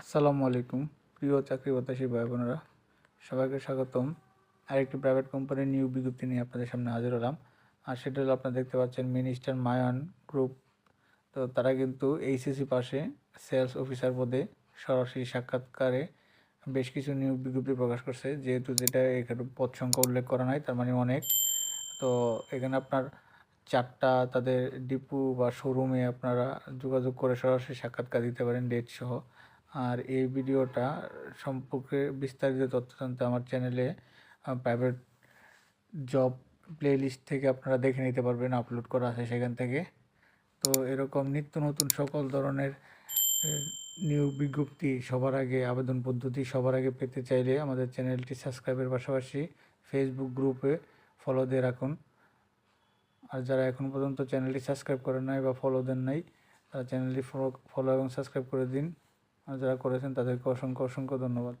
আসসালামু আলাইকুম। প্রিয় চাকরি বাতাসী ভাই বোনেরা, সবাইকে স্বাগতম। আরেকটি প্রাইভেট কোম্পানির নিউ বিজ্ঞপ্তি নিয়ে আপনাদের সামনে হাজির হলাম। আর সেটা হলো আপনারা দেখতে পাচ্ছেন মিনিস্টার মায়ান গ্রুপ তো তারা কিন্তু এইচএসসি পাশে সেলস অফিসার পদে সরাসরি সাক্ষাৎকারে বেশ কিছু নিয়োগ বিজ্ঞপ্তি প্রকাশ করছে। যেহেতু যেটা এখানে পদ সংখ্যা উল্লেখ করা নাই, তার মানে অনেক। তো এখানে আপনার চারটা তাদের ডিপু বা শোরুমে আপনারা যোগাযোগ করে সরাসরি সাক্ষাৎকার দিতে পারেন ডেট সহ। আর এই ভিডিওটা সম্পর্কে বিস্তারিত তথ্য জানতে আমার চ্যানেলে প্রাইভেট জব প্লেলিস্ট থেকে আপনারা দেখে নিতে পারবেন আপলোড করা আছে সেখান থেকে। তো এরকম নিত্য নতুন সকল ধরনের নিয়োগ বিজ্ঞপ্তি সবার আগে, আবেদন পদ্ধতি সবার আগে পেতে চাইলে আমাদের চ্যানেলটি সাবস্ক্রাইবের পাশাপাশি ফেসবুক গ্রুপে ফলো দিয়ে রাখুন। আর যারা এখন পর্যন্ত চ্যানেলটি সাবস্ক্রাইব করেন নাই বা ফলো দেন নাই, তারা চ্যানেলটি ফলো ফলো এবং সাবস্ক্রাইব করে দিন। যারা করেছেন তাদেরকে অসংখ্য অসংখ্য ধন্যবাদ।